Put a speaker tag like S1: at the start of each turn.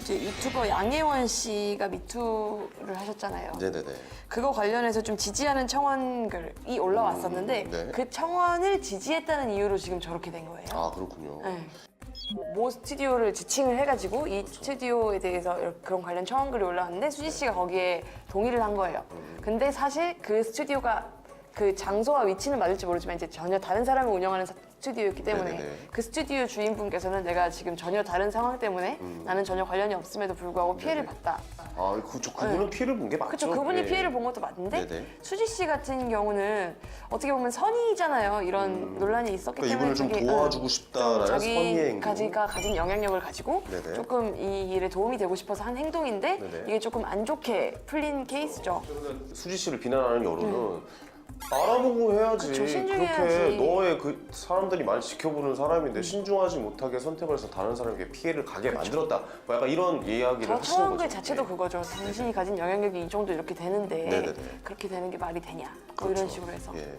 S1: 이제 유튜버 양예원 씨가 미투를 하셨잖아요.
S2: 네네네.
S1: 그거 관련해서 좀 지지하는 청원글이 올라왔었는데
S2: 음, 네.
S1: 그 청원을 지지했다는 이유로 지금 저렇게 된 거예요.
S2: 아 그렇군요.
S1: 네. 모 스튜디오를 지칭을 해가지고 이 스튜디오에 대해서 이렇게 그런 관련 청원글이 올라왔는데 수지 씨가 거기에 동의를 한 거예요. 근데 사실 그 스튜디오가 그 장소와 위치는 맞을지 모르지만 이제 전혀 다른 사람이 운영하는 사- 스튜디오였기 때문에
S2: 네네네.
S1: 그 스튜디오 주인분께서는 내가 지금 전혀 다른 상황 때문에 나는 전혀 관련이 없음에도 불구하고 피해를
S2: 음. 네네.
S1: 봤다.
S2: 아, 그, 저, 그분은 피해를 본 게 맞죠?
S1: 그렇죠. 그분이
S2: 네.
S1: 피해를 본 것도 맞는데
S2: 네네.
S1: 수지 씨 같은 경우는 어떻게 보면 선의잖아요. 이런 논란이 있었기
S2: 그러니까
S1: 때문에
S2: 이분을 좀
S1: 되게,
S2: 도와주고
S1: 응,
S2: 싶다라는
S1: 좀
S2: 선의의 행동.
S1: 자기가 가진 영향력을 가지고
S2: 네네.
S1: 조금 이 일에 도움이 되고 싶어서 한 행동인데
S2: 네네.
S1: 이게 조금 안 좋게 풀린 케이스죠.
S2: 수지 씨를 비난하는 여론은 알아보고 해야지.
S1: 그쵸,
S2: 그렇게
S1: 신중해야지.
S2: 너의 그 사람들이 많이 지켜보는 사람인데 신중하지 못하게 선택을 해서 다른 사람에게 피해를 가게 만들었다. 뭐 약간 이런 이야기를
S1: 저
S2: 하시는
S1: 청원글
S2: 거죠.
S1: 자체도
S2: 네.
S1: 그거죠. 당신이 가진 영향력이 이 정도 이렇게 되는데
S2: 네네네.
S1: 그렇게 되는 게 말이 되냐. 뭐 이런
S2: 그렇죠.
S1: 식으로 해서.
S2: 예.